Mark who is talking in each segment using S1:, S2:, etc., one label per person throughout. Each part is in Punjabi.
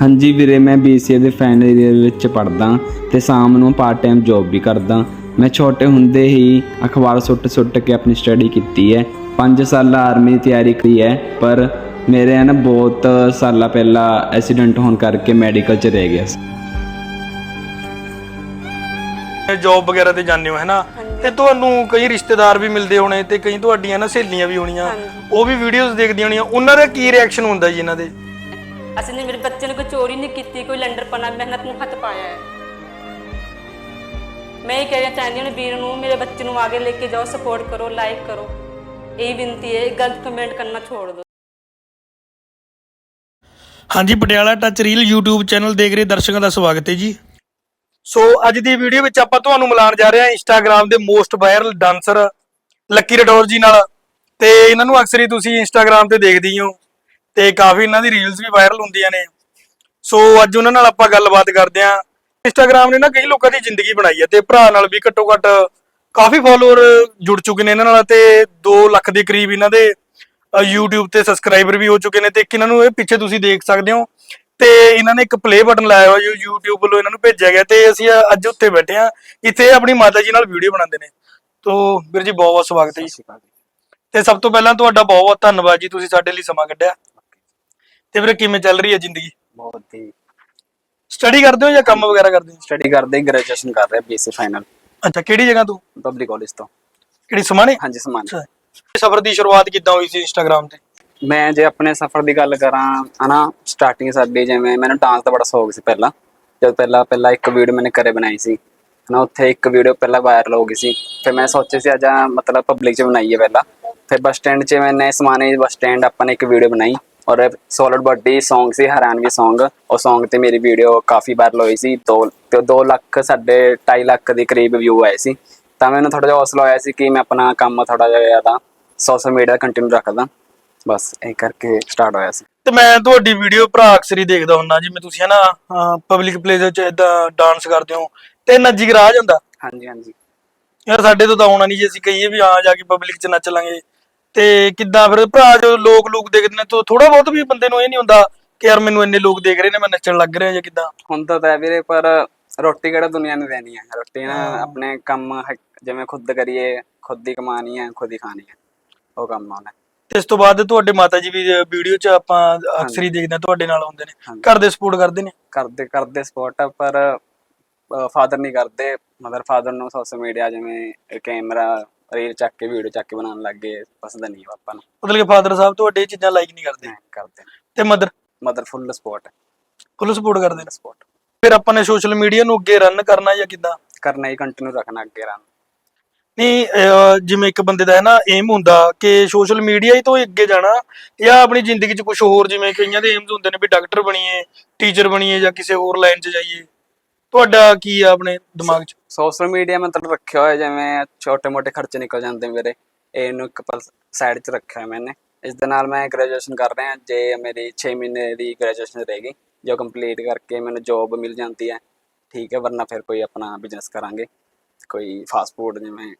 S1: ਹਾਂਜੀ ਵੀਰੇ ਮੈਂ BCA ਦੇ ਫਾਈਨਲ ਈਅਰ ਵਿੱਚ ਪੜਦਾ ਤੇ ਸ਼ਾਮ ਨੂੰ ਪਾਰਟ ਟਾਈਮ ਜੌਬ ਵੀ ਕਰਦਾ। ਮੈਂ ਛੋਟੇ ਹੁੰਦੇ ਹੀ ਅਖਬਾਰ ਸੁੱਟ-ਸੁੱਟ ਕੇ ਆਪਣੀ ਸਟੱਡੀ ਕੀਤੀ ਹੈ। 5 ਸਾਲਾਂ ਆਰਮੀ ਦੀ ਤਿਆਰੀ ਕੀਤੀ ਹੈ ਪਰ ਮੇਰੇ ਨਾ ਬਹੁਤ ਸਾਲਾਂ ਪਹਿਲਾਂ ਐਕਸੀਡੈਂਟ ਹੋਣ ਕਰਕੇ ਮੈਡੀਕਲ 'ਚ ਰਹਿ ਗਿਆ ਸੀ।
S2: ਜੌਬ ਵਗੈਰਾ ਤੇ ਜਾਂਦੇ ਹੋ ਹੈਨਾ ਤੇ ਤੁਹਾਨੂੰ ਕਈ ਰਿਸ਼ਤੇਦਾਰ ਵੀ ਮਿਲਦੇ ਹੋਣੇ ਤੇ ਕਈ ਤੁਹਾਡੀਆਂ ਨਾ ਸਹੇਲੀਆਂ ਵੀ ਹੋਣੀਆਂ। ਉਹ ਵੀ ਵੀਡੀਓਜ਼ ਦੇਖਦੀਆਂ ਹੋਣੀਆਂ। ਉਹਨਾਂ ਦਾ ਕੀ ਰਿਐਕਸ਼ਨ ਹੁੰਦਾ ਜੀ ਇਹਨਾਂ ਦੇ?
S3: ਅਸੀਂ ਨੇ ਮੇਰੇ ਬੱਚੇ ਨੇ ਕੋਈ ਚੋਰੀ ਨਹੀਂ ਕੀਤੀ ਕੋਈ ਲੰਡਰਪਨਾ ਮਿਹਨਤ ਨੂੰ ਹੱਥ ਪਾਇਆ ਹੈ। ਮੈਂ ਇਹ ਕਹਿਣਾ ਚਾਹੁੰਦੀ ਹਾਂ ਵੀਰ ਨੂੰ ਮੇਰੇ ਬੱਚੇ ਨੂੰ ਆਗੇ ਲੈ ਕੇ ਜਾਓ ਸਪੋਰਟ ਕਰੋ ਲਾਈਕ ਕਰੋ। ਇਹ ਬੇਨਤੀ ਹੈ ਗਲਤ ਕਮੈਂਟ ਕਰਨਾ ਛੋੜ ਦਿਓ।
S2: ਹਾਂਜੀ Patiala touch reel YouTube channel ਦੇਖ ਰਹੇ ਦਰਸ਼ਕਾਂ ਦਾ ਸਵਾਗਤ ਹੈ ਜੀ। ਸੋ ਅੱਜ ਦੀ ਵੀਡੀਓ ਵਿੱਚ ਆਪਾਂ ਤੁਹਾਨੂੰ ਮਿਲਾਉਣ ਜਾ ਰਹੇ ਹਾਂ Instagram ਦੇ most viral dancer Lucky Radaur ji ਨਾਲ। ਤੇ ਇਹਨਾਂ ਨੂੰ ਅਕਸਰ ਹੀ ਤੁਸੀਂ Instagram ਤੇ ਦੇਖਦੇ ਹੀ ਹੋ। ਤੇ ਕਾਫੀ ਇਹਨਾਂ ਦੀ ਰੀਲਸ ਵੀ ਵਾਇਰਲ ਹੁੰਦੀਆਂ ਨੇ। ਸੋ ਅੱਜ ਉਹਨਾਂ ਨਾਲ ਆਪਾਂ ਗੱਲਬਾਤ ਕਰਦੇ ਹਾਂ। Instagram ਨੇ ਨਾ ਕਈ ਲੋਕਾਂ ਦੀ ਜ਼ਿੰਦਗੀ ਬਣਾਈ ਹੈ ਤੇ ਭਰਾ ਨਾਲ ਵੀ ਘੱਟੋ ਘੱਟ ਕਾਫੀ ਫਾਲੋਅਰ ਜੁੜ ਚੁੱਕੇ ਨੇ ਇਹਨਾਂ ਨਾਲ ਤੇ 2 ਲੱਖ ਦੇ ਕਰੀਬ ਇਹਨਾਂ ਦੇ YouTube ਤੇ ਸਬਸਕ੍ਰਾਈਬਰ ਵੀ ਹੋ ਚੁੱਕੇ ਨੇ ਤੇ ਇੱਕ ਇਹਨਾਂ ਨੂੰ ਇਹ ਪਿੱਛੇ ਤੁਸੀਂ ਦੇਖ ਸਕਦੇ ਹੋ ਤੇ ਇਹਨਾਂ ਨੇ ਇੱਕ ਪਲੇ ਬਟਨ ਲਾਇਆ ਹੋਇਆ ਜੋ YouTube ਵੱਲੋਂ ਇਹਨਾਂ ਨੂੰ ਭੇਜਿਆ ਗਿਆ ਤੇ ਅਸੀਂ ਅੱਜ ਉੱਤੇ ਬੈਠੇ ਆ ਇੱਥੇ ਆਪਣੀ ਮਾਤਾ ਜੀ ਨਾਲ ਵੀਡੀਓ ਬਣਾਉਂਦੇ ਨੇ। ਤੋ ਵੀਰ ਜੀ ਬਹੁਤ ਬਹੁਤ ਸਵਾਗਤ ਹੈ ਜੀ। ਤੇ ਸਭ ਤੋਂ ਪਹਿਲਾਂ ਤੁਹਾਡਾ ਬਹੁਤ ਬਹੁਤ ਧੰਨਵਾਦ ਜੀ ਤੁਸੀਂ ਸਾਡੇ ਲਈ ਸਮਾਂ ਕੱਢਿਆ। ਤੇ ਵੀਰੇ ਕਿਵੇਂ ਚੱਲ ਰਹੀ ਹੈ ਜ਼ਿੰਦਗੀ?
S4: ਬਹੁਤ ਹੀ।
S2: ਸਟੱਡੀ ਕਰਦੇ ਹੋ ਜਾਂ ਕੰਮ ਵਗੈਰਾ ਕਰਦੇ ਹੋ?
S4: ਸਟੱਡੀ ਕਰਦੇ ਗ੍ਰੈਜੂਏਸ਼ਨ ਕਰ ਰਿਹਾ ਬੀਐਸਸੀ ਫਾਈਨਲ
S2: ਅੱਛਾ ਕਿਹੜੀ ਜਗ੍ਹਾ ਤੋਂ?
S4: ਪਬਲਿਕ ਕਾਲਜ ਤੋਂ।
S2: ਕਿਹੜੀ ਸਮਾਣੇ?
S4: ਹਾਂਜੀ ਸਮਾਨ
S2: ਅੱਛਾ ਸਫ਼ਰ ਦੀ ਸ਼ੁਰੂਆਤ ਕਿੱਦਾਂ ਹੋਈ ਸੀ Instagram ਤੇ?
S4: ਮੈਂ ਜੇ ਆਪਣੇ ਸਫ਼ਰ ਦੀ ਗੱਲ ਕਰਾਂ ਹਨਾ ਸਟਾਰਟਿੰਗ ਸਾਡੀ ਜਿਵੇਂ ਮੈਨੂੰ ਡਾਂਸ ਦਾ ਬੜਾ ਸ਼ੌਕ ਸੀ ਪਹਿਲਾਂ। ਜਦ ਪਹਿਲਾਂ ਪਹਿਲਾਂ ਇੱਕ ਵੀਡੀਓ ਮੈंने ਘਰੇ ਬਣਾਈ ਸੀ। ਹਨਾ ਉੱਥੇ ਇੱਕ ਵੀਡੀਓ ਪਹਿਲਾਂ ਵਾਇਰਲ ਹੋ ਗਈ ਸੀ। ਫਿਰ ਮੈਂ ਸੋਚਿਆ ਸੀ ਅੱਜ ਮਤਲਬ ਪਬਲਿਕ 'ਚ ਬਣਾਈਏ ਪਹਿਲਾਂ। ਫਿਰ ਬੱਸ ਸਟੈਂਡ 'ਚ ਮੈंने ਸਮਾਨੇ ਬੱਸ ਸਟੈਂਡ ਆਪਾਂ ਨੇ ਇੱਕ ਵੀਡੀਓ ਬਣਾਈ। ਔਰ ਸੋਲਿਡ ਬੋਡੀ Song ਸੀ ਹਰਿਆਣਵੀ Song ਉਹ Song ਤੇ ਮੇਰੀ ਵੀਡੀਓ ਕਾਫੀ ਵਾਇਰਲ ਹੋਈ ਸੀ। ਦੋ ਤੇ 2 ਲੱਖ ਸਾਡੇ 2.5 ਲੱਖ ਦੇ ਕਰੀਬ ਵਿਊ ਆਏ ਸੀ। ਤਾਂ ਮੈਨੂੰ ਥੋੜਾ ਜਿਹਾ ਹੌਸਲਾ ਹੋਇਆ ਸੀ ਕਿ ਮੈਂ ਆਪਣਾ ਕੰਮ ਥੋੜਾ ਜਿਹਾ ਜ਼ਿਆਦਾ ਸੋਸ਼ਲ ਮੀਡੀਆ ਕੰਟੀਨਿਊ ਰੱਖਦਾ। ਬਸ ਇਹ ਕਰਕੇ ਸਟਾਰਟ ਹੋਇਆ ਸੀ।
S2: ਤੇ ਮੈਂ ਤੁਹਾਡੀ ਵੀਡੀਓ ਭਰਾ ਅਕਸਰ ਹੀ ਦੇਖਦਾ ਹੁੰਨਾ ਜਿਵੇਂ ਤੁਸੀਂ ਹਨਾ ਪਬਲਿਕ ਪਲੇਸ ਵਿੱਚ ਇਦਾਂ ਡਾਂਸ ਕਰਦੇ ਹੋ ਤੇ ਨੱਜੀ ਗਰਾ ਜਾਂਦਾ।
S4: ਹਾਂਜੀ ਹਾਂਜੀ।
S2: ਯਾਰ ਸਾਡੇ ਤੋਂ ਤਾਂ ਆਉਣਾ ਨਹੀਂ ਜੇ ਅਸੀਂ ਕਹੀਏ ਵੀ ਹਾਂ ਜਾ ਕੇ ਪਬਲਿਕ 'ਚ ਨੱਚ ਲਾਂਗੇ। ਤੇ ਕਿੱਦਾਂ ਫਿਰ ਭਰਾ ਜੋ ਲੋਕ ਲੋਕ ਦੇਖਦੇ ਨੇ ਤਾਂ ਥੋੜਾ ਬਹੁਤ ਵੀ ਬੰਦੇ ਨੂੰ ਇਹ ਨਹੀਂ ਹੁੰਦਾ ਕਿ ਯਾਰ ਮੈਨੂੰ ਇੰਨੇ ਲੋਕ ਦੇਖ ਰਹੇ ਨੇ ਮੈਂ ਨੱਚਣ ਲੱਗ ਰਿਹਾ ਜਾਂ ਕਿੱਦਾਂ?
S4: ਹੁੰਦਾ ਤਾਂ ਹੈ ਵੀਰੇ ਪਰ ਰੋਟੀ ਕਿਹੜਾ ਦੁਨੀਆ ਨੇ ਦੇਣੀ ਹੈ ਰੋਟੀ ਨਾ ਆਪਣੇ ਕੰਮ ਹੈ- ਜਿਵੇਂ ਖੁਦ ਕਰੀਏ ਖੁਦ ਹੀ ਕਮਾਣੀ ਹੈ ਖੁਦ ਹੀ ਖਾਣੀ ਹੈ ਉਹ ਕੰਮ ਆਉਣਾ
S2: ਤੇ ਇਸ ਤੋਂ ਬਾਅਦ ਤੁਹਾਡੇ ਮਾਤਾ ਜੀ ਵੀ ਵੀਡੀਓ 'ਚ ਆਪਾਂ ਅਕਸਰ ਹੀ ਦੇਖਦੇ ਹਾਂ ਤੁਹਾਡੇ ਨਾਲ ਹੁੰਦੇ ਨੇ।
S4: ਹਾਂਜੀ।
S2: ਘਰ ਦੇ ਸਪੋਰਟ ਕਰਦੇ ਨੇ?
S4: ਕਰਦੇ ਕਰਦੇ ਸਪੋਰਟ ਪਰ ਫਾਦਰ ਨਹੀਂ ਕਰਦੇ। ਮਦਰ ਫਾਦਰ ਨੂੰ ਸੋਸ਼ਲ ਮੀਡੀਆ ਜਿਵੇਂ ਕੈਮਰਾ ਰੀਲ ਚੱਕ ਕੇ ਵੀਡੀਓ ਚੱਕ ਕੇ ਬਣਾਉਣ ਲੱਗ ਗਏ ਪਸੰਦ ਨਹੀਂ ਪਾਪਾ ਨੂੰ।
S2: ਮਤਲਬ ਕਿ ਫਾਦਰ ਸਾਹਿਬ ਤੁਹਾਡੇ ਇਹ ਚੀਜ਼ਾਂ ਲਾਈਕ ਨਹੀਂ ਕਰਦੇ?
S4: ਨਹੀਂ ਕਰਦੇ
S2: ਤੇ mother
S4: mother full support
S2: full support ਕਰਦੇ ਨੇ?
S4: ਸਪੋਰਟ
S2: ਫਿਰ ਆਪਾਂ ਨੇ ਸੋਸ਼ਲ ਮੀਡੀਆ ਨੂੰ ਅੱਗੇ ਰਨ ਕਰਨਾ ਜਾਂ ਕਿੱਦਾਂ?
S4: ਕਰਨਾ ਹੀ ਕੰਟੀਨਿਊ ਰੱਖਣਾ ਅੱਗੇ ਰਾਂ
S2: ਨਹੀਂ ਅਹ ਜਿਵੇਂ ਇੱਕ ਬੰਦੇ ਦਾ ਹੈ ਨਾ ਏਮ ਹੁੰਦਾ ਕਿ ਸੋਸ਼ਲ ਮੀਡੀਆ ਹੀ ਤੋਂ ਹੀ ਅੱਗੇ ਜਾਣਾ ਜਾਂ ਆਪਣੀ ਜ਼ਿੰਦਗੀ 'ਚ ਕੁਝ ਹੋਰ ਜਿਵੇਂ ਕਈਆਂ ਦੇ ਏਮਸ ਹੁੰਦੇ ਨੇ ਵੀ ਡਾਕਟਰ ਬਣੀਏ ਟੀਚਰ ਬਣੀਏ ਜਾਂ ਕਿਸੇ ਹੋਰ ਲਾਈਨ 'ਚ ਜਾਈਏ। ਤੁਹਾਡਾ ਕੀ ਆ ਆਪਣੇ ਦਿਮਾਗ 'ਚ?
S4: ਸੋਸ਼ਲ ਮੀਡੀਆ ਮਤਲਬ ਰੱਖਿਆ ਹੋਇਆ ਜਿਵੇਂ ਛੋਟੇ ਮੋਟੇ ਖਰਚੇ ਨਿਕਲ ਜਾਂਦੇ ਮੇਰੇ। ਇਹਨੂੰ ਇੱਕ ਪਲ ਸਾਈਡ 'ਚ ਰੱਖਿਆ ਹੋਇਆ ਮੈਨੇ। ਇਸ ਦੇ ਨਾਲ ਮੈਂ ਗ੍ਰੈਜੂਏਸ਼ਨ ਕਰ ਰਿਹਾ ਜੇ ਮੇਰੀ 6 ਮਹੀਨੇ ਦੀ ਗ੍ਰੈਜੂਏਸ਼ਨ ਰਹੇਗੀ ਜੋ ਕੰਪਲੀਟ ਕਰਕੇ ਮੈਨੂੰ ਜੌਬ ਮਿਲ ਜਾਂਦੀ ਹੈ ਠੀਕ ਹੈ ਵਰਨਾ ਫਿਰ ਕੋਈ ਆਪਣਾ ਬਿਜ਼ਨਸ ਕਰਾਂਗੇ। ਕੋਈ ਫਾਸਟ ਫੂਡ ਜਿਵੇਂ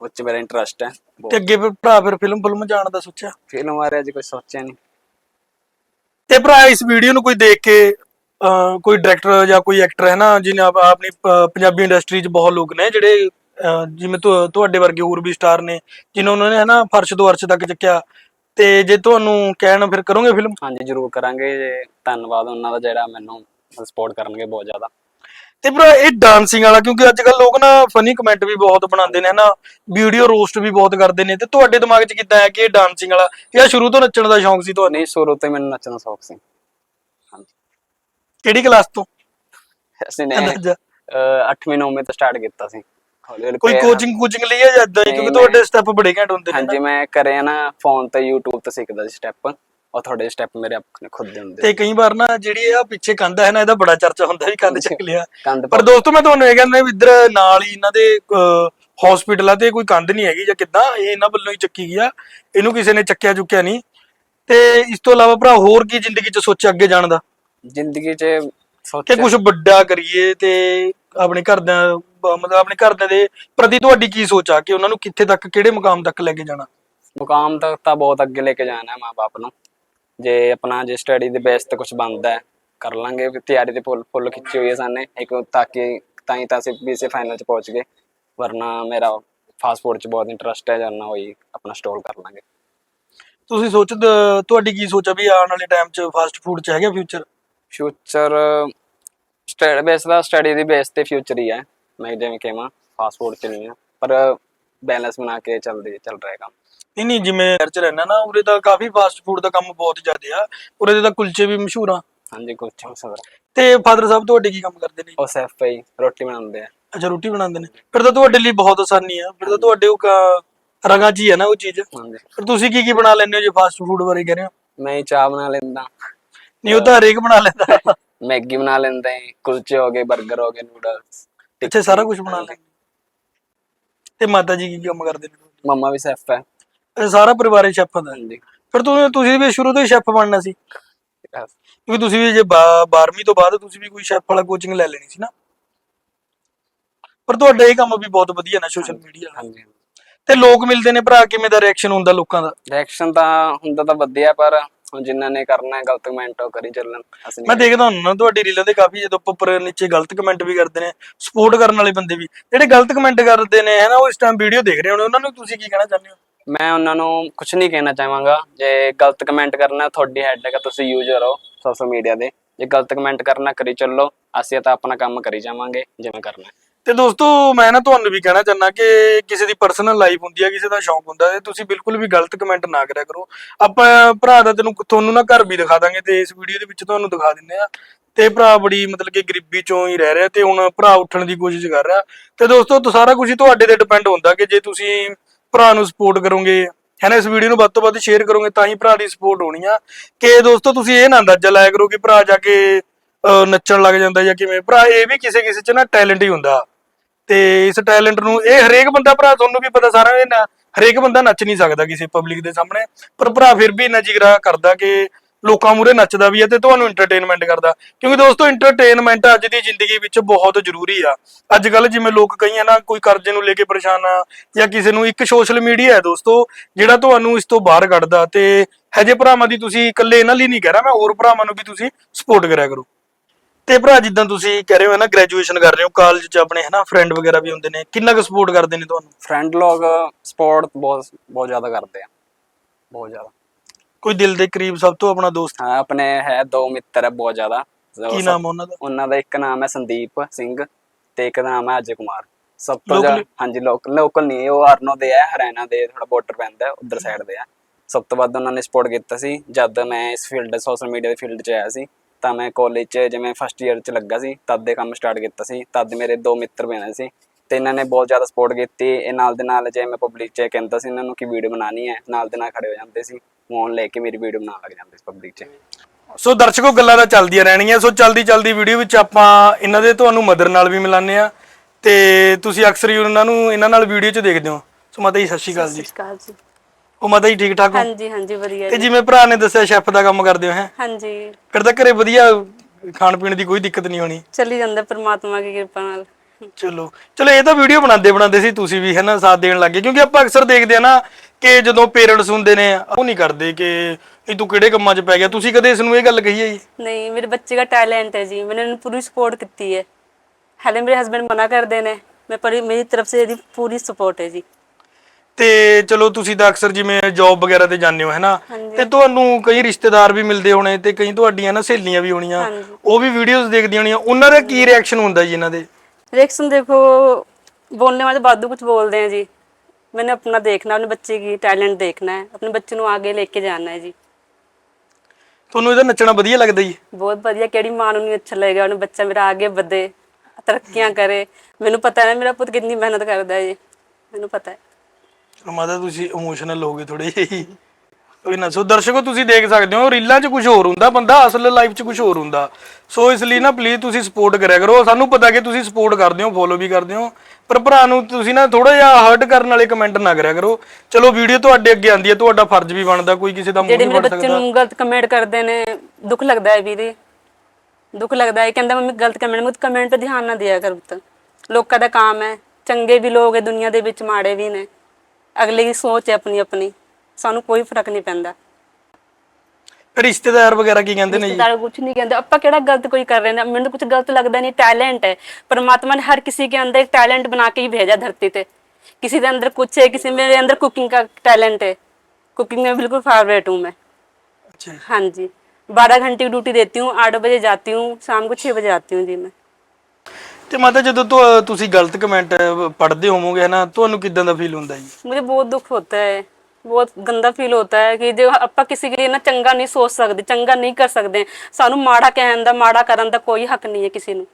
S4: ਉਹ 'ਚ ਮੇਰਾ ਇੰਟਰਸਟ ਹੈ
S2: ਤੇ ਅੱਗੇ ਫਿਰ ਭਰਾ ਫਿਰ ਫਿਲਮ ਫਿਲਮ ਜਾਣ ਦਾ ਸੋਚਿਆ?
S4: ਫਿਲਮ ਬਾਰੇ ਅਜੇ ਕੋਈ ਸੋਚਿਆ ਨਹੀਂ
S2: ਤੇ ਭਰਾ ਇਸ ਵੀਡੀਓ ਨੂੰ ਕੋਈ ਦੇਖ ਕੇ ਕੋਈ ਡਾਇਰੈਕਟਰ ਜਾਂ ਕੋਈ ਐਕਟਰ ਹੈ ਨਾ ਜਿਹਨੇ ਆਪ- ਆਪਣੀ ਪ- ਪੰਜਾਬੀ ਇੰਡਸਟਰੀ 'ਚ ਬਹੁਤ ਲੋਕ ਨੇ ਜਿਹੜੇ ਅਹ, ਜਿਵੇਂ ਤੁਹਾਡੇ ਵਰਗੇ ਹੋਰ ਵੀ ਸਟਾਰ ਨੇ ਜਿਨ੍ਹਾਂ ਉਹਨਾਂ ਨੇ ਹੈ ਨਾ ਫਰਸ਼ ਤੋਂ ਅਰਸ਼ ਤੱਕ ਚੱਕਿਆ। ਤੇ ਜੇ ਤੁਹਾਨੂੰ ਕਹਿਣ ਫਿਰ ਕਰੋਗੇ ਫਿਲਮ
S4: ਹਾਂਜੀ ਜ਼ਰੂਰ ਕਰਾਂਗੇ। ਜੇ ਧੰਨਵਾਦ ਉਹਨਾਂ ਦਾ ਜਿਹੜਾ ਮੈਨੂੰ ਸਪੋਰਟ ਕਰਨਗੇ ਬਹੁਤ ਜ਼ਿਆਦਾ।
S2: ਤੇ ਭਰਾ ਇਹ ਡਾਂਸਿੰਗ ਵਾਲਾ ਕਿਉਂਕਿ ਅੱਜ ਕੱਲ ਲੋਕ ਨਾ ਫਨੀ ਕਮੈਂਟ ਵੀ ਬਹੁਤ ਬਣਾਉਂਦੇ ਨੇ ਨਾ ਵੀਡੀਓ ਰੋਸਟ ਵੀ ਬਹੁਤ ਕਰਦੇ ਨੇ ਤੇ ਤੁਹਾਡੇ ਦਿਮਾਗ 'ਚ ਕਿੱਦਾਂ ਹੈ ਕਿ ਇਹ ਡਾਂਸਿੰਗ ਵਾਲਾ? ਜਾਂ ਸ਼ੁਰੂ ਤੋਂ ਨੱਚਣ ਦਾ ਸ਼ੌਂਕ ਸੀ ਤੁਹਾਨੂੰ?
S4: ਨਹੀਂ ਸ਼ੁਰੂ ਤੋਂ ਹੀ ਮੈਨੂੰ ਨੱਚਣ ਦਾ ਸ਼ੌਕ ਸੀ।
S2: ਕਿਹੜੀ ਕਲਾਸ ਤੋਂ?
S4: ਅਸੀਂ ਨੇ
S2: ਅੰਦਾਜ਼ਾ
S4: 8ਵੀਂ 9ਵੀਂ ਤੋਂ ਸਟਾਰਟ ਕੀਤਾ ਸੀ। ਹੌਲੀ ਹੌਲੀ
S2: ਕੋਈ ਕੋਚਿੰਗ ਕੋਚਿੰਗ ਲਈ ਹੈ ਜਾਂ ਹੀ?
S4: ਨਹੀਂ,
S2: ਕਿਉਂਕਿ ਤੁਹਾਡੇ ਸਟੈਪ ਬੜੇ ਘੈਂਟ ਹੁੰਦੇ ਨੇ
S4: ਹਾਂਜੀ
S2: ਨਾ।
S4: ਮੈਂ ਕਰਿਆ ਨਾ ਫੋਨ ਤੇ YouTube ਤੇ ਸਿੱਖਦਾ ਸੀ ਸਟੈਪ ਔਰ ਤੁਹਾਡੇ ਸਟੈਪ ਮੇਰੇ ਆਪਣੇ ਖੁਦ ਦੇ ਹੁੰਦੇ।
S2: ਤੇ ਕਈ ਵਾਰ ਨਾ ਜਿਹੜੀ ਆ ਪਿੱਛੇ ਕੰਧ ਹੈ ਨਾ ਇਹਦਾ ਬੜਾ ਚਰਚਾ ਹੁੰਦਾ ਵੀ ਕੰਧ ਚੱਕ ਲਿਆ।
S4: ਕੰਧ
S2: ਪਰ ਦੋਸਤੋ ਮੈਂ ਤੁਹਾਨੂੰ ਇਹ ਕਹਿੰਦਾ ਵੀ ਇੱਧਰ ਨਾਲ ਹੀ ਇਹਨਾਂ ਦੇ ਹਸਪੀਟਲ ਆ ਤੇ ਕੋਈ ਕੰਧ ਨਹੀਂ ਹੈਗੀ ਜਾਂ ਕਿੱਦਾਂ ਇਹ ਇਹਨਾਂ ਵੱਲੋਂ ਹੀ ਚੱਕੀ ਗਈ ਆ ਇਹਨੂੰ ਕਿਸੇ ਨੇ ਚੱਕਿਆ ਚੁੱਕਿਆ ਨਹੀਂ। ਤੇ ਇਸ ਤੋਂ ਇਲਾਵਾ ਭਰਾ ਹੋਰ ਕੀ ਜ਼ਿੰਦਗੀ 'ਚ ਸੋਚਿਆ ਅੱਗੇ ਜਾਣ ਦਾ?
S4: ਜ਼ਿੰਦਗੀ 'ਚ
S2: ਕਿ
S4: ਸੋਚਿਆ
S2: ਕੁਝ ਵੱਡਾ ਕਰੀਏ ਤੇ ਆਪਣੇ ਘਰਦਿਆਂ ਬ- ਮਤਲਬ ਆਪਣੇ ਘਰਦਿਆਂ ਦੇ ਪ੍ਰਤੀ ਤੁਹਾਡੀ ਕੀ ਸੋਚ ਆ? ਕਿ ਉਹਨਾਂ ਨੂੰ ਕਿੱਥੇ ਤੱਕ ਕਿਹੜੇ ਮੁਕਾਮ ਤੱਕ ਲੈ ਕੇ ਜਾਣਾ?
S4: ਮੁਕਾਮ ਤੱਕ ਤਾਂ ਬਹੁਤ ਅੱਗੇ ਲੈ ਕੇ ਜਾਣਾ ਹੈ ਮਾਂ-ਬਾਪ ਨੂੰ। ਜੇ ਆਪਣਾ ਜੇ ਸਟੱਡੀ ਦੇ ਬੇਸ ਤੇ ਕੁਝ ਬਣਦਾ ਹੈ ਕਰ ਲਾਂਗੇ। ਵੀ ਤਿਆਰੀ ਤੇ ਫੁੱਲ ਫੁੱਲ ਖਿੱਚੀ ਹੋਈ ਹੈ ਸਾਨੇ। ਇੱਕ ਤਾਂ ਕਿ ਤਾਂ ਹੀ ਤਾਂ ਅਸੀਂ ਬੀਸੇ ਫਾਈਨਲ ਚ ਪਹੁੰਚ ਗਏ। ਵਰਨਾ ਮੇਰਾ ਫਾਸਟ ਫੂਡ ਚ ਬਹੁਤ ਇੰਟਰਸਟ ਹੈ ਜਾਨਾ ਹੋਈ ਆਪਣਾ ਸਟੋਲ ਕਰ ਲਾਂਗੇ।
S2: ਤੁਸੀਂ ਸੋਚਦ ਤੁਹਾਡੀ ਕੀ ਸੋਚ ਆ ਵੀ ਆਉਣ ਵਾਲੇ ਟਾਈਮ 'ਚ ਫਾਸਟ ਫੂਡ 'ਚ ਹੈਗਾ ਫਿਊਚਰ
S4: ਫਿਊਚਰ ਸਟੱਡੀ ਬੇਸ ਦਾ ਸਟੱਡੀ ਦੀ ਬੇਸ ਤੇ ਫਿਊਚਰ ਹੀ ਹੈ। ਮੈਂ ਜਿਵੇਂ ਕਹਾਂ ਫਾਸਟ ਫੂਡ ਚ ਨਹੀਂ ਹੈ ਪਰ ਬੈਲੈਂਸ ਬਣਾ ਕੇ ਚੱਲਦੇ ਚੱਲ ਰਿਹਾ ਕੰਮ।
S2: ਨਹੀਂ ਨਹੀਂ ਜਿਵੇਂ ਸ਼ਹਿਰ 'ਚ ਰਹਿਣਾ ਨਾ ਉਰੇ ਤਾਂ ਕਾਫੀ ਫਾਸਟ ਫੂਡ ਦਾ ਕੰਮ ਬਹੁਤ ਜ਼ਿਆਦਾ ਆ। ਉਰੇ ਦੇ ਤਾਂ ਕੁਲਚੇ ਵੀ ਮਸ਼ਹੂਰ ਆ।
S4: ਹਾਂਜੀ ਕੁਝ ਸਬਰ
S2: ਤੇ ਫਾਦਰ ਸਾਹਿਬ ਤੁਹਾਡੇ ਕੀ ਕੰਮ ਕਰਦੇ ਨੇ?
S4: ਉਹ ਸੈਫ ਹੀ ਰੋਟੀ ਬਣਾਉਂਦੇ ਆ।
S2: ਅੱਛਾ ਰੋਟੀ ਬਣਾਉਂਦੇ ਨੇ। ਫਿਰ ਤਾਂ ਤੁਹਾਡੇ ਲਈ ਬਹੁਤ ਆਸਾਨੀ ਆ। ਫਿਰ ਤਾਂ ਤੁਹਾਡੇ ਉਹ ਰਗਾਂ ਹੀ ਹੈ ਨਾ ਉਹ ਚੀਜ਼।
S4: ਹਾਂਜੀ।
S2: ਫਿਰ ਤੁਸੀਂ ਕੀ ਕੀ ਬਣਾ ਲੈਂਦੇ ਹੋ ਜੇ ਫਾਸਟ ਫੂਡ ਬਾਰੇ ਕਹਿ ਰਹੇ ਹੋ?
S4: ਮੈਂ ਚਾਹ ਬਣਾ ਲੈਂਦਾ।
S2: ਨਹੀਂ ਉਹ ਤਾਂ ਬਣਾ ਲੈਂਦਾ।
S4: ਮੈਗੀ ਬਣਾ ਲੈਂਦੇ ਹਾਂ, ਕੁਲਚੇ ਹੋ ਗਏ 버ਗਰ ਹੋ ਗਏ ਨੂਡਲਸ।
S2: ਇੱਥੇ ਸਾਰਾ ਕੁਝ ਬਣਾ ਲੈਂਦੇ। ਤੇ ਮਾਤਾ ਜੀ ਕੀ ਕੰਮ ਕਰਦੇ ਨੇ?
S4: ਮੰਮਾ ਵੀ ਸੈਫ ਹੈ।
S2: ਇਹ ਸਾਰਾ ਪਰਿਵਾਰ ਸ਼ੈਫ ਦਾ
S4: ਹਾਂਜੀ।
S2: ਫਿਰ ਤੁਸੀਂ ਤੁਸੀਂ ਵੀ ਸ਼ੁਰੂ ਤੋਂ ਹੀ ਸ਼ੈਫ ਬਣਨਾ ਸੀ। ਕਿਉਂਕਿ ਤੁਸੀਂ ਵੀ ਜੇ 12ਵੀਂ ਤੋਂ ਬਾਅਦ ਤੁਸੀਂ ਵੀ ਕੋਈ ਸ਼ੈਫ ਵਾਲਾ ਕੋਚਿੰਗ ਲੈ ਲੈਣੀ ਸੀ ਨਾ। ਪਰ ਤੁਹਾਡਾ ਇਹ ਕੰਮ ਵੀ ਬਹੁਤ ਵਧੀਆ ਨਾ ਸੋਸ਼ਲ ਮੀਡੀਆ
S4: ਹਾਂਜੀ।
S2: ਤੇ ਲੋਕ ਮਿਲਦੇ ਨੇ ਭਰਾ ਕਿਵੇਂ ਦਾ ਰਿਐਕਸ਼ਨ ਹੁੰਦਾ ਲੋਕਾਂ ਦਾ?
S4: ਰਿਐਕਸ਼ਨ ਤਾਂ ਹੁੰਦਾ ਤਾਂ ਵਧੀਆ ਪਰ ਹੁਣ ਜਿਨ੍ਹਾਂ ਨੇ ਕਰਨਾ ਹੈ ਗਲਤ ਕਮੈਂਟ ਉਹ ਕਰੀ ਚੱਲਣ। ਅਸੀਂ
S2: ਮੈਂ ਦੇਖਦਾ ਹੁੰਦਾ ਤੁਹਾਡੀ ਰੀਲਾਂ ਦੇ ਕਾਫੀ ਜਦੋਂ ਉੱਪਰ ਨੀਚੇ ਗਲਤ ਕਮੈਂਟ ਵੀ ਕਰਦੇ ਨੇ ਸਪੋਰਟ ਕਰਨ ਵਾਲੇ ਬੰਦੇ ਵੀ। ਜਿਹੜੇ ਗਲਤ ਕਮੈਂਟ ਕਰਦੇ ਨੇ ਹੈ ਨਾ ਉਹ ਇਸ ਟਾਈਮ ਵੀਡੀਓ ਦੇਖ ਰਹੇ ਹੋਣੇ ਉਹਨਾਂ ਨੂੰ ਤੁਸੀਂ ਕੀ ਕਹਿਣਾ ਚਾਹੁੰਦੇ ਹੋ?
S4: ਮੈਂ ਉਹਨਾਂ ਨੂੰ ਕੁਝ ਨਹੀਂ ਕਹਿਣਾ ਚਾਹਾਂਗਾ। ਜੇ ਗਲਤ ਕਮੈਂਟ ਕਰਨਾ ਤੁਹਾਡੀ ਹੈਡ ਹੈਗਾ ਤੁਸੀਂ ਯੂਜ਼ਰ ਹੋ ਸੋਸ਼ਲ ਮੀਡੀਆ ਦੇ। ਜੇ ਗਲਤ ਕਮੈਂਟ ਕਰਨਾ ਕਰੀ ਚੱਲੋ। ਅਸੀਂ ਤਾਂ ਆਪਣਾ ਕੰਮ ਕਰੀ ਜਾਵਾਂਗੇ ਜਿਵੇਂ ਕਰਨਾ।
S2: ਤੇ ਦੋਸਤੋ, ਮੈਂ ਨਾ ਤੁਹਾਨੂੰ ਵੀ ਕਹਿਣਾ ਚਾਹੁੰਦਾ ਕਿ ਕਿਸੇ ਦੀ ਪਰਸਨਲ ਲਾਈਫ ਹੁੰਦੀ ਹੈ ਕਿਸੇ ਦਾ ਸ਼ੌਂਕ ਹੁੰਦਾ ਹੈ, ਤੁਸੀਂ ਬਿਲਕੁਲ ਵੀ ਗਲਤ ਕਮੈਂਟ ਨਾ ਕਰਿਆ ਕਰੋ। ਆਪਾਂ ਭਰਾ ਦਾ ਤੈਨੂੰ ਤੁਹਾਨੂੰ ਨਾ ਘਰ ਵੀ ਦਿਖਾ ਦਾਂਗੇ ਤੇ ਇਸ ਵੀਡੀਓ ਦੇ ਵਿੱਚ ਤੁਹਾਨੂੰ ਦਿਖਾ ਦਿੰਦੇ ਆ। ਤੇ ਭਰਾ ਬੜੀ ਮਤਲਬ ਕਿ ਗਰੀਬੀ ਚੋਂ ਹੀ ਰਹਿ ਰਿਹਾ ਤੇ ਹੁਣ ਭਰਾ ਉੱਠਣ ਦੀ ਕੋਸ਼ਿਸ਼ ਕਰ ਰਿਹਾ। ਤੇ ਦੋਸਤੋ, ਤਾਂ ਸਾਰਾ ਕੁਝ ਤੁਹਾਡੇ ਤੇ ਡਿਪੈਂਡ ਹੁੰਦਾ ਕਿ ਜੇ ਤੁਸੀਂ ਭਰਾ ਨੂੰ ਸਪੋਰਟ ਕਰੋਗੇ, ਹੈ ਨਾ, ਇਸ ਵੀਡੀਓ ਨੂੰ ਵੱਧ ਤੋਂ ਵੱਧ ਸ਼ੇਅਰ ਕਰੋਗੇ ਤਾਂ ਹੀ ਭਰਾ ਦੀ ਸਪੋਰਟ ਹੋਣੀ ਆ। ਕਿ ਦੋਸਤੋ, ਤੁਸੀਂ ਇਹ ਨਾ ਅੰਦਾਜ਼ਾ ਲਾਇਆ ਕਰੋ ਕਿ ਭਰਾ ਜਾ ਕੇ ਨੱਚਣ ਲੱਗ ਜਾਂਦਾ ਜਾਂ ਕਿਵੇਂ। ਭਰਾ, ਇਹ ਵੀ ਕਿਸੇ ਕਿਸੇ ਚ ਨਾ ਟੈਲੈਂਟ ਹੀ ਹੁੰਦਾ। ਤੇ ਇਸ ਟੈਲੈਂਟ ਨੂੰ, ਇਹ ਹਰੇਕ ਬੰਦਾ ਭਰਾ ਤੁਹਾਨੂੰ ਵੀ ਪਤਾ ਸਾਰਾ, ਇਹ ਹਰੇਕ ਬੰਦਾ ਨੱਚ ਨਹੀਂ ਸਕਦਾ ਕਿਸੇ ਪਬਲਿਕ ਦੇ ਸਾਹਮਣੇ, ਪਰ ਭਰਾ ਫਿਰ ਵੀ ਇੰਨਾ ਜਿਗਰਾ ਕਰਦਾ ਕਿ ਲੋਕਾਂ ਮੂਰੇ ਨੱਚਦਾ ਵੀ ਹੈ ਤੇ ਤੁਹਾਨੂੰ ਐਂਟਰਟੇਨਮੈਂਟ ਕਰਦਾ। ਕਿਉਂਕਿ ਦੋਸਤੋ ਐਂਟਰਟੇਨਮੈਂਟ ਅੱਜ ਦੀ ਜ਼ਿੰਦਗੀ ਵਿੱਚ ਬਹੁਤ ਜ਼ਰੂਰੀ ਆ। ਅੱਜ ਕੱਲ ਜਿਵੇਂ ਲੋਕ ਕਈ ਨਾ ਕੋਈ ਕਰਜ਼ੇ ਨੂੰ ਲੈ ਕੇ ਪਰੇਸ਼ਾਨ ਆ ਜਾਂ ਕਿਸੇ ਨੂੰ ਇੱਕ ਸੋਸ਼ਲ ਮੀਡੀਆ ਹੈ ਦੋਸਤੋ, ਜਿਹੜਾ ਤੁਹਾਨੂੰ ਇਸ ਤੋਂ ਬਾਹਰ ਕੱਢਦਾ ਤੇ ਹਜੇ ਭਰਾਵਾਂ ਦੀ ਤੁਸੀਂ ਇਕੱਲੇ ਇਹਨਾਂ ਲਈ ਨਹੀਂ ਕਹਿ ਰਿਹਾ, ਮੈਂ ਹੋਰ ਭਰਾਵਾਂ ਨੂੰ ਵੀ ਤੁਸੀਂ ਸਪੋਰਟ ਕਰਿਆ ਕਰੋ। ਤੇ ਭਰਾ ਜਿੱਦਾਂ ਤੁਸੀਂ ਕਹਿ ਰਹੇ ਹੋ ਨਾ ਗ੍ਰੈਜੂਏਸ਼ਨ ਕਰ ਰਹੇ ਹੋ ਕਾਲਜ 'ਚ ਆਪਣੇ ਹਨਾ ਫਰੈਂਡ ਵਗੈਰਾ ਵੀ ਹੁੰਦੇ ਨੇ। ਕਿੰਨਾ ਕੁ ਸਪੋਰਟ ਕਰਦੇ ਨੇ ਤੁਹਾਨੂੰ?
S4: ਫਰੈਂਡ ਲੋਗ ਸਪੋਰਟ ਬਹੁਤ ਬਹੁਤ ਜ਼ਿਆਦਾ ਕਰਦੇ ਆ। ਬਹੁਤ ਜ਼ਿਆਦਾ।
S2: ਕੋਈ ਦਿਲ ਦੇ ਕਰੀਬ ਸਭ ਤੋਂ ਆਪਣਾ ਦੋਸਤ?
S4: ਹਾਂ ਆਪਣੇ ਹੈ ਦੋ ਮਿੱਤਰ ਹੈ ਬਹੁਤ ਜ਼ਿਆਦਾ।
S2: ਕੀ ਨਾਮ ਉਹਨਾਂ ਦਾ?
S4: ਉਹਨਾਂ ਦਾ ਇੱਕ ਨਾਮ ਹੈ ਸੰਦੀਪ ਸਿੰਘ ਤੇ ਇੱਕ ਨਾਮ ਹੈ ਅਜੇ ਕੁਮਾਰ। ਸਭ ਤੋਂ ਜ਼ਿਆਦਾ? ਹਾਂਜੀ ਲੋਕਲ ਲੋਕਲ ਨਹੀਂ ਉਹ ਅਰਨੋ ਦੇ ਹੈ ਹਰਿਆਣਾ ਦੇ ਥੋੜਾ ਬਾਰਡਰ ਪੈਂਦਾ ਉਧਰ ਸਾਈਡ ਦੇ ਆ। ਸਭ ਤੋਂ ਵੱਧ ਉਹਨਾਂ ਨੇ ਸਪੋਰਟ ਕੀਤਾ ਸੀ ਜਦ ਮੈਂ ਇਸ ਫੀਲਡ ਸੋਸ਼ਲ ਮੀਡੀਆ ਦੀ ਫੀਲਡ 'ਚ ਆਇਆ ਸੀ। ਤਾਂ ਮੈਂ ਕਾਲਜ 'ਚ ਜਿਵੇਂ ਫਸਟ ਈਅਰ 'ਚ ਲੱਗਾ ਸੀ ਤਦ ਦੇ ਕੰਮ ਸਟਾਰਟ ਕੀਤਾ ਸੀ ਤਦ ਮੇਰੇ ਦੋ ਮਿੱਤਰ ਬਣੇ ਸੀ ਤੇ ਇਹਨਾਂ ਨੇ ਬਹੁਤ ਜ਼ਿਆਦਾ ਸਪੋਰਟ ਕੀਤੀ ਇਹ ਨਾਲ ਦੇ ਨਾਲ ਜੇ ਮੈਂ ਪਬਲਿਕ 'ਚ ਕਹਿੰਦਾ ਸੀ ਇਹਨਾਂ ਨੂੰ ਕਿ ਵੀਡੀਓ ਬਣਾਉਣੀ ਹੈ ਨਾਲ ਦੇ ਨਾਲ ਖੜੇ ਹੋ ਜਾਂਦੇ ਸੀ ਫੋਨ ਲੈ ਕੇ ਮੇਰੀ ਵੀਡੀਓ ਬਣਾਉਣ ਲੱਗ ਜਾਂਦੇ ਸੀ ਪਬਲਿਕ 'ਚ।
S2: ਸੋ ਦਰਸ਼ਕੋ ਗੱਲਾਂ ਤਾਂ ਚੱਲਦੀਆਂ ਰਹਿਣਗੀਆਂ ਸੋ ਚਲਦੀ ਚਲਦੀ ਵੀਡੀਓ ਵਿੱਚ ਆਪਾਂ ਇਹਨਾਂ ਦੇ ਤੁਹਾਨੂੰ ਮਦਰ ਨਾਲ ਵੀ ਮਿਲਾਨੇ ਆ ਤੇ ਤੁਸੀਂ ਅਕਸਰ ਹੀ ਉਹਨਾਂ ਨੂੰ ਇਹਨਾਂ ਨਾਲ ਵੀਡੀਓ 'ਚ ਦੇਖਦੇ ਹੋ। ਸੋ ਮਾਤਾ ਜੀ ਸਤਿ ਸ਼੍ਰੀ ਅਕਾਲ ਜੀ।
S3: ਸਤਿਕਾਰ ਜੀ।
S2: ਉਹ ਮਦਾ ਹੀ ਠੀਕ ਠਾਕ ਹੋ?
S3: ਹਾਂਜੀ ਹਾਂਜੀ ਵਧੀਆ
S2: ਤੇ ਜਿਵੇਂ ਭਰਾ ਨੇ ਦੱਸਿਆ ਸ਼ੈਫ ਦਾ ਕੰਮ ਕਰਦੇ ਹੋ ਹੈ?
S3: ਹਾਂਜੀ।
S2: ਫਿਰ ਤਾਂ ਘਰੇ ਵਧੀਆ ਖਾਣ ਪੀਣ ਦੀ ਕੋਈ ਦਿੱਕਤ ਨਹੀਂ ਹੋਣੀ।
S3: ਚੱਲੀ ਜਾਂਦਾ ਪ੍ਰਮਾਤਮਾ ਦੀ ਕਿਰਪਾ ਨਾਲ।
S2: ਚਲੋ। ਚਲੋ ਇਹ ਤਾਂ ਵੀਡੀਓ ਬਣਾਉਂਦੇ ਬਣਾਉਂਦੇ ਸੀ ਤੁਸੀਂ ਵੀ ਹੈਨਾ ਸਾਥ ਦੇਣ ਲੱਗੇ ਕਿਉਂਕਿ ਆਪਾਂ ਅਕਸਰ ਦੇਖਦੇ ਆ ਨਾ ਕਿ ਜਦੋਂ ਪੇਰੈਂਟਸ ਹੁੰਦੇ ਨੇ ਉਹ ਨਹੀਂ ਕਰਦੇ ਕਿ ਇਹ ਤੂੰ ਕਿਹੜੇ ਕੰਮਾਂ 'ਚ ਪੈ ਗਿਆ? ਤੁਸੀਂ ਕਦੇ ਇਸ ਨੂੰ ਇਹ ਗੱਲ ਕਹੀ ਹੈ ਜੀ?
S3: ਨਹੀਂ ਮੇਰੇ ਬੱਚੇ ਦਾ ਟੈਲੈਂਟ ਹੈ ਜੀ। ਮੈंने ਉਹਨੂੰ ਪੂਰੀ ਸਪੋਰਟ ਕੀਤੀ ਹੈ। ਹਾਲੇ ਮੇਰੇ ਹਸਬੰਡ ਮਨਾ ਕਰਦੇ ਨੇ। ਮੈਂ ਪਰ ਮੇਰੀ ਤਰਫ ਸੇ ਇਹਦੀ ਪੂਰੀ ਸਪੋਰਟ ਹੈ ਜੀ।
S2: ਤੇ ਚਲੋ ਤੁਸੀਂ ਤਾਂ ਅਕਸਰ ਜਿਵੇਂ ਜੌਬ ਵਗੈਰਾ ਤੇ ਜਾਂਦੇ ਹੋ ਹੈ ਨਾ
S3: ਹਾਂਜੀ।
S2: ਤੇ ਤੁਹਾਨੂੰ ਕਈ ਰਿਸ਼ਤੇਦਾਰ ਵੀ ਮਿਲਦੇ ਹੋਣੇ ਤੇ ਕਈ ਤੁਹਾਡੀਆਂ ਨਾ ਸਹੇਲੀਆਂ ਵੀ ਹੋਣੀਆਂ
S3: ਹਾਂਜੀ।
S2: ਉਹ ਵੀ ਵੀਡੀਓਜ਼ ਦੇਖਦੀਆਂ ਹੋਣੀਆਂ ਉਹਨਾਂ ਦਾ ਕੀ ਰਿਐਕਸ਼ਨ ਹੁੰਦਾ ਜੀ ਇਹਨਾਂ ਦੇ
S3: रिएक्शन देखो बोलने वाले बादू कुछ बोलते हैं जी मैंने अपना देखना अपने बच्चे की टैलेंट देखना है अपने बच्चे ਨੂੰ आगे लेके जाना है जी
S2: ਤੁਹਾਨੂੰ ਇਹਦਾ ਨੱਚਣਾ ਵਧੀਆ ਲੱਗਦਾ ਜੀ
S3: ਬਹੁਤ ਵਧੀਆ ਕਿਹੜੀ ਮਾਂ ਨੂੰ ਨਹੀਂ ਅੱਛਾ ਲੱਗੇਗਾ ਉਹਨੂੰ ਬੱਚਾ ਮੇਰਾ ਅੱਗੇ ਵਧੇ ਤਰੱਕੀਆਂ ਕਰੇ ਮੈਨੂੰ ਪਤਾ ਹੈ ਨਾ ਮੇਰਾ ਪੁੱਤ ਕਿੰਨੀ ਮਿਹਨਤ ਕਰਦਾ ਹੈ ਜੀ ਮੈਨੂੰ ਪਤਾ ਹੈ
S2: ਚਲੋ ਮਾਤਾ ਤੁਸੀਂ ਇਮੋਸ਼ਨਲ ਹੋ ਗਏ ਥੋੜੇ ਕੋਈ ਨਾ ਸੋ ਦਰਸ਼ਕੋ ਤੁਸੀਂ ਦੇਖ ਸਕਦੇ ਹੋ ਰੀਲਾਂ 'ਚ ਕੁਝ ਹੋਰ ਹੁੰਦਾ ਬੰਦਾ ਅਸਲ ਲਾਈਫ 'ਚ ਕੁਝ ਹੋਰ ਹੁੰਦਾ। ਸੋ ਇਸ ਲਈ ਨਾ ਪਲੀਜ਼ ਤੁਸੀਂ ਸਪੋਰਟ ਕਰਿਆ ਕਰੋ। ਸਾਨੂੰ ਪਤਾ ਕਿ ਤੁਸੀਂ ਸਪੋਰਟ ਕਰਦੇ ਹੋ ਫੋਲੋ ਵੀ ਕਰਦੇ ਹੋ ਪਰ ਭਰਾ ਨੂੰ ਤੁਸੀਂ ਨਾ ਥੋੜਾ ਜਿਹਾ ਹਰਟ ਕਰਨ ਵਾਲੇ ਕਮੈਂਟ ਨਾ ਕਰਿਆ ਕਰੋ। ਚਲੋ ਵੀਡੀਓ ਤੁਹਾਡੇ ਅੱਗੇ ਆਂਦੀ ਹੈ ਤੁਹਾਡਾ ਫਰਜ਼ ਵੀ ਬਣਦਾ ਕੋਈ ਕਿਸੇ ਦਾ ਮੂੰਹ
S3: ਜਿਹੜੇ
S2: ਨਹੀਂ
S3: ਮੇਰੇ
S2: ਫੜ
S3: ਬੱਚੇ
S2: ਸਕਦਾ।
S3: ਨੂੰ ਗਲਤ ਕਮੈਂਟ ਕਰਦੇ ਨੇ ਦੁੱਖ ਲੱਗਦਾ ਹੈ ਵੀਰੇ। ਦੁੱਖ ਲੱਗਦਾ ਹੈ ਕਹਿੰਦਾ ਮੰਮੀ ਗਲਤ ਕਮੈਂਟ ਮੁੱਤ ਕਮੈਂਟ ਤੇ ਧਿਆਨ ਨਾ ਦਿਆ ਕਰ ਪੁੱਤ। ਲੋਕਾਂ ਦਾ ਕੰਮ ਹੈ ਚੰਗੇ ਵੀ ਲੋਕ ਹੈ ਦੁਨੀਆ ਦੇ ਵਿੱਚ ਮਾੜੇ ਵੀ ਨੇ। ਅਗਲੇ ਦੀ ਸੋਚ ਹੈ ਆਪਣੀ ਆਪਣੀ ਸਾਨੂੰ ਕੋਈ ਫ਼ਰਕ ਨਹੀਂ ਪੈਂਦਾ।
S2: ਰਿਸ਼ਤੇਦਾਰ ਵਗੈਰਾ ਕੀ ਕਹਿੰਦੇ ਨੇ ਜੀ?
S3: ਰਿਸ਼ਤੇਦਾਰ ਕੁਝ ਨਹੀਂ ਕਹਿੰਦੇ। ਆਪਾਂ ਕਿਹੜਾ ਗਲਤ ਕੋਈ ਕਰ ਰਹੇ ਨੇ? ਮੈਨੂੰ ਕੁਝ ਗਲਤ ਲੱਗਦਾ ਨਹੀਂ ਟੈਲੈਂਟ ਹੈ। ਪਰਮਾਤਮਾ ਨੇ ਹਰ ਕਿਸੇ ਦੇ ਅੰਦਰ ਇੱਕ ਟੈਲੈਂਟ ਬਣਾ ਕੇ ਹੀ ਭੇਜਾ ਧਰਤੀ ਤੇ। ਕਿਸੇ ਦੇ ਅੰਦਰ ਕੁਝ ਹੈ ਕਿਸੇ ਮੇਰੇ ਅੰਦਰ ਕੁਕਿੰਗ ਦਾ ਟੈਲੈਂਟ ਹੈ। कुकिंग में बिल्कुल फेवरेट हूँ मैं
S2: अच्छा
S3: हाँ जी बारह घंटे की ड्यूटी देती हूँ आठ बजे जाती हूँ शाम को छः बजे आती हूँ
S2: ਤੇ ਮਾਤਾ ਜਦੋਂ ਤੁ- ਤੁਸੀਂ ਗਲਤ ਕਮੈਂਟ ਪੜ੍ਹਦੇ ਹੋਵੋਗੇ ਹਨਾ ਤੁਹਾਨੂੰ ਕਿਦਾਂ ਦਾ ਫੀਲ ਹੁੰਦਾ ਜੀ
S3: मुझे बहुत दुख होता है बहुत गंदा फील होता है कि जो ਆਪਾਂ ਕਿਸੇ के लिए ना ਚੰਗਾ ਨਹੀਂ ਸੋਚ ਸਕਦੇ ਚੰਗਾ ਨਹੀਂ ਕਰ ਸਕਦੇ ਸਾਨੂੰ ਮਾੜਾ ਕਹਿਣ ਦਾ ਮਾੜਾ ਕਰਨ ਦਾ ਕੋਈ ਹੱਕ ਨਹੀਂ ਹੈ ਕਿਸੇ ਨੂੰ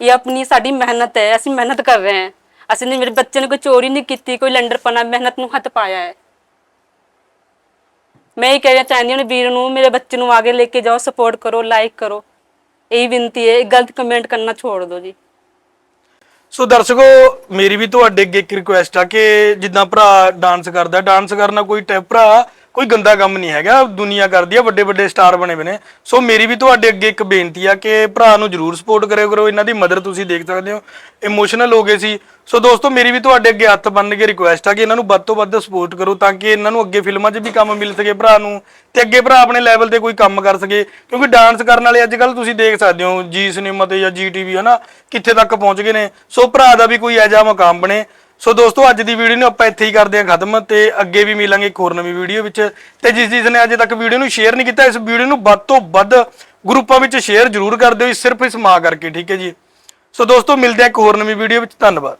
S3: ਇਹ ਆਪਣੀ ਸਾਡੀ ਮਿਹਨਤ ਹੈ ਅਸੀਂ ਮਿਹਨਤ ਕਰ ਰਹੇ ਹਾਂ ਅਸੀਂ ਨੇ ਮੇਰੇ ਬੱਚੇ ਨੇ ਕੋਈ ਚੋਰੀ ਨਹੀਂ ਕੀਤੀ ਕੋਈ ਲੰਡਰਪਨਾ ਮਿਹਨਤ ਨੂੰ ਹੱਥ ਪਾਇਆ ਹੈ ਮੈਂ ਇਹ ਕਹਿਣਾ ਚਾਹੁੰਦੀ ਹਾਂ ਵੀਰ ਨੂੰ ਮੇਰੇ ਬੱਚੇ ਨੂੰ ਆਗੇ ਲੈ ਕੇ ਜਾਓ ਸਪੋਰਟ ਕਰੋ ਲਾਈਕ ਕਰੋ ਇਹੀ ਬੇਨਤੀ ਹੈ ਗਲਤ ਕਮੈਂਟ ਕਰਨਾ ਛੋੜ ਦਿਓ ਜੀ।
S2: ਸੋ ਦਰਸ਼ਕੋ, ਮੇਰੀ ਵੀ ਤੁਹਾਡੇ ਅੱਗੇ ਇੱਕ ਰਿਕੁਐਸਟ ਆ ਕਿ ਜਿੱਦਾਂ ਭਰਾ ਡਾਂਸ ਕਰਦਾ ਡਾਂਸ ਕਰਨਾ ਕੋਈ ਟੈਪ ਭਰਾ ਕੋਈ ਗੰਦਾ ਕੰਮ ਨਹੀਂ ਹੈਗਾ, ਦੁਨੀਆ ਕਰਦੀ ਆ, ਵੱਡੇ ਵੱਡੇ ਸਟਾਰ ਬਣੇ ਬਣੇ ਸੋ ਮੇਰੀ ਵੀ ਤੁਹਾਡੇ ਅੱਗੇ ਇੱਕ ਬੇਨਤੀ ਆ ਕਿ ਭਰਾ ਨੂੰ ਜਰੂਰ ਸਪੋਰਟ ਕਰਿਆ ਕਰੋ, ਇਹਨਾਂ ਦੀ ਮਦਰ ਤੁਸੀਂ ਦੇਖ ਸਕਦੇ ਹੋ। ਇਮੋਸ਼ਨਲ ਹੋ ਗਏ ਸੀ। ਸੋ ਦੋਸਤੋ, ਮੇਰੀ ਵੀ ਤੁਹਾਡੇ ਅੱਗੇ ਹੱਥ ਬੰਨ ਕੇ ਰਿਕੁਐਸਟ ਆ ਕਿ ਇਹਨਾਂ ਨੂੰ ਵੱਧ ਤੋਂ ਵੱਧ ਸਪੋਰਟ ਕਰੋ ਤਾਂ ਕਿ ਇਹਨਾਂ ਨੂੰ ਅੱਗੇ ਫਿਲਮਾਂ 'ਚ ਵੀ ਕੰਮ ਮਿਲ ਸਕੇ ਭਰਾ ਨੂੰ ਤੇ ਅੱਗੇ ਭਰਾ ਆਪਣੇ ਲੈਵਲ ਤੇ ਕੋਈ ਕੰਮ ਕਰ ਸਕੇ। ਕਿਉਂਕਿ ਡਾਂਸ ਕਰਨ ਵਾਲੇ ਅੱਜ ਕੱਲ ਤੁਸੀਂ ਦੇਖ ਸਕਦੇ ਹੋ ਜੀ ਸਿਨੇਮਾ ਤੇ ਜਾਂ ਜੀ ਟੀਵੀ ਹਨਾ, ਕਿੱਥੇ ਤੱਕ ਪਹੁੰਚ ਗਏ ਨੇ। ਸੋ ਭਰਾ ਦਾ ਵੀ ਕੋਈ ਐਜਾ ਮਕਾਮ ਬਣੇ। ਸੋ ਦੋਸਤੋ, ਅੱਜ ਦੀ ਵੀਡੀਓ ਨੂੰ ਆਪਾਂ ਇੱਥੇ ਹੀ ਕਰਦੇ ਹਾਂ ਖਤਮ ਤੇ ਅੱਗੇ ਵੀ ਮਿਲਾਂਗੇ ਇੱਕ ਹੋਰ ਨਵੀਂ ਵੀਡੀਓ ਵਿੱਚ। ਤੇ ਜਿਸ ਜਿਸ ਨੇ ਅਜੇ ਤੱਕ ਵੀਡੀਓ ਨੂੰ ਸ਼ੇਅਰ ਨਹੀਂ ਕੀਤਾ, ਇਸ ਵੀਡੀਓ ਨੂੰ ਵੱਧ ਤੋਂ ਵੱਧ ਗਰੁੱਪਾਂ ਵਿੱਚ ਸ਼ੇਅਰ ਜ਼ਰੂਰ ਕਰ ਦਿਓ ਸਿਰਫ ਇਸ ਮਾਂ ਕਰਕੇ, ਠੀਕ ਹੈ ਜੀ। ਸੋ ਦੋਸਤੋ, ਮਿਲਦੇ ਹਾਂ ਇੱਕ ਹੋਰ ਨਵੀਂ ਵੀਡੀਓ ਵਿੱਚ। ਧੰਨਵਾਦ।